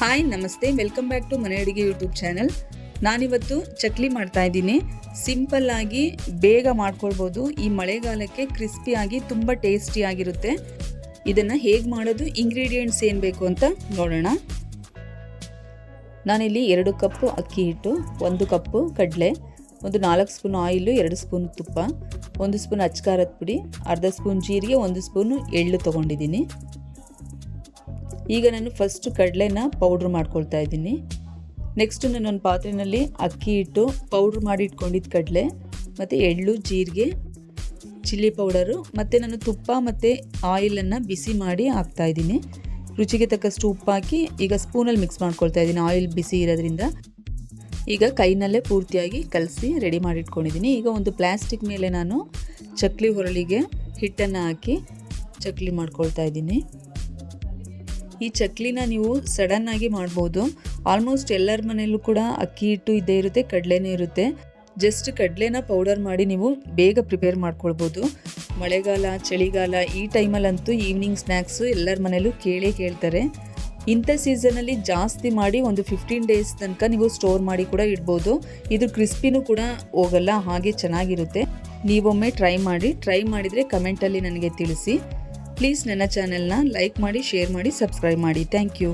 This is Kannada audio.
ಹಾಯ್ ನಮಸ್ತೆ. ವೆಲ್ಕಮ್ ಬ್ಯಾಕ್ ಟು ಮನೆ ಅಡುಗೆ ಯೂಟ್ಯೂಬ್ ಚಾನಲ್ ನಾನಿವತ್ತು ಚಕ್ಲಿ ಮಾಡ್ತಾ ಇದ್ದೀನಿ. ಸಿಂಪಲ್ ಆಗಿ ಬೇಗ ಮಾಡ್ಕೊಳ್ಬೋದು. ಈ ಮಳೆಗಾಲಕ್ಕೆ ಕ್ರಿಸ್ಪಿಯಾಗಿ ತುಂಬ ಟೇಸ್ಟಿಯಾಗಿರುತ್ತೆ ಇದನ್ನು ಹೇಗೆ ಮಾಡೋದು ಇಂಗ್ರೀಡಿಯೆಂಟ್ಸ್ ಏನು ಬೇಕು ಅಂತ ನೋಡೋಣ. ನಾನಿಲ್ಲಿ ಎರಡು ಕಪ್ಪು ಅಕ್ಕಿ ಹಿಟ್ಟು, ಒಂದು ಕಪ್ಪು ಕಡಲೆ, ಒಂದು ನಾಲ್ಕು ಸ್ಪೂನ್ ಆಯಿಲು ಎರಡು ಸ್ಪೂನ್ ತುಪ್ಪ, ಒಂದು ಸ್ಪೂನ್ ಅಚ್ಕಾರದ ಪುಡಿ, ಅರ್ಧ ಸ್ಪೂನ್ ಜೀರಿಗೆ, ಒಂದು ಸ್ಪೂನು ಎಳ್ಳು ತೊಗೊಂಡಿದ್ದೀನಿ. ಈಗ ನಾನು ಫಸ್ಟ್ ಕಡಲೆನ ಪೌಡ್ರ್ ಮಾಡ್ಕೊಳ್ತಾ ಇದ್ದೀನಿ. ನೆಕ್ಸ್ಟ್ ನಾನು ಒಂದು ಪಾತ್ರೆಯಲ್ಲಿ ಅಕ್ಕಿ ಹಿಟ್ಟು ಪೌಡ್ರ್ ಮಾಡಿ ಇಟ್ಕೊಂಡಿದ್ದ ಕಡಲೆ, ಮತ್ತು ಎಳ್ಳು, ಜೀರಿಗೆ ಚಿಲ್ಲಿ ಪೌಡರು ಮತ್ತು ನಾನು ತುಪ್ಪ ಮತ್ತು ಆಯಿಲನ್ನು ಬಿಸಿ ಮಾಡಿ ಹಾಕ್ತಾಯಿದ್ದೀನಿ ರುಚಿಗೆ ತಕ್ಕಷ್ಟು ಉಪ್ಪು ಹಾಕಿ ಈಗ ಸ್ಪೂನಲ್ಲಿ ಮಿಕ್ಸ್ ಮಾಡ್ಕೊಳ್ತಾ ಇದ್ದೀನಿ ಆಯಿಲ್ ಬಿಸಿ ಇರೋದ್ರಿಂದ. ಈಗ ಕೈನಲ್ಲೇ ಪೂರ್ತಿಯಾಗಿ ಕಲಸಿ ರೆಡಿ ಮಾಡಿ ಇಟ್ಕೊಂಡಿದ್ದೀನಿ. ಈಗ ಒಂದು ಪ್ಲ್ಯಾಸ್ಟಿಕ್ ಮೇಲೆ ನಾನು ಚಕ್ಲಿ ಹೊರಳಿಗೆ ಹಿಟ್ಟನ್ನು ಹಾಕಿ ಚಕ್ಲಿ ಮಾಡ್ಕೊಳ್ತಾ ಇದ್ದೀನಿ. ಈ ಚಕ್ಲಿನ ನೀವು ಸಡನ್ನಾಗಿ ಮಾಡ್ಬೋದು. ಆಲ್ಮೋಸ್ಟ್ ಎಲ್ಲರ ಮನೆಯಲ್ಲೂ ಕೂಡ ಅಕ್ಕಿ ಹಿಟ್ಟು ಇದ್ದೇ ಇರುತ್ತೆ, ಕಡಲೆನೇ ಇರುತ್ತೆ. ಜಸ್ಟ್ ಕಡಲೆನ ಪೌಡರ್ ಮಾಡಿ ನೀವು ಬೇಗ ಪ್ರಿಪೇರ್ ಮಾಡ್ಕೊಳ್ಬೋದು. ಮಳೆಗಾಲ, ಚಳಿಗಾಲ ಈ ಟೈಮಲ್ಲಂತೂ ಈವ್ನಿಂಗ್ ಸ್ನ್ಯಾಕ್ಸು ಎಲ್ಲರ ಮನೆಯಲ್ಲೂ ಕೇಳೇ ಕೇಳ್ತಾರೆ. ಇಂಥ ಸೀಸನಲ್ಲಿ ಜಾಸ್ತಿ ಮಾಡಿ ಒಂದು ಫಿಫ್ಟೀನ್ ಡೇಸ್ ತನಕ ನೀವು ಸ್ಟೋರ್ ಮಾಡಿ ಕೂಡ ಇಡ್ಬೋದು. ಇದು ಕ್ರಿಸ್ಪಿನೂ ಕೂಡ ಹೋಗಲ್ಲ, ಹಾಗೆ ಚೆನ್ನಾಗಿರುತ್ತೆ. ನೀವೊಮ್ಮೆ ಟ್ರೈ ಮಾಡಿ ಟ್ರೈ ಮಾಡಿದರೆ ಕಮೆಂಟಲ್ಲಿ ನನಗೆ ತಿಳಿಸಿ. ಪ್ಲೀಸ್ ನನ್ನ ಚಾನೆಲ್ನ ಲೈಕ್ ಮಾಡಿ ಶೇರ್ ಮಾಡಿ ಸಬ್ಸ್ಕ್ರೈಬ್ ಮಾಡಿ. Thank you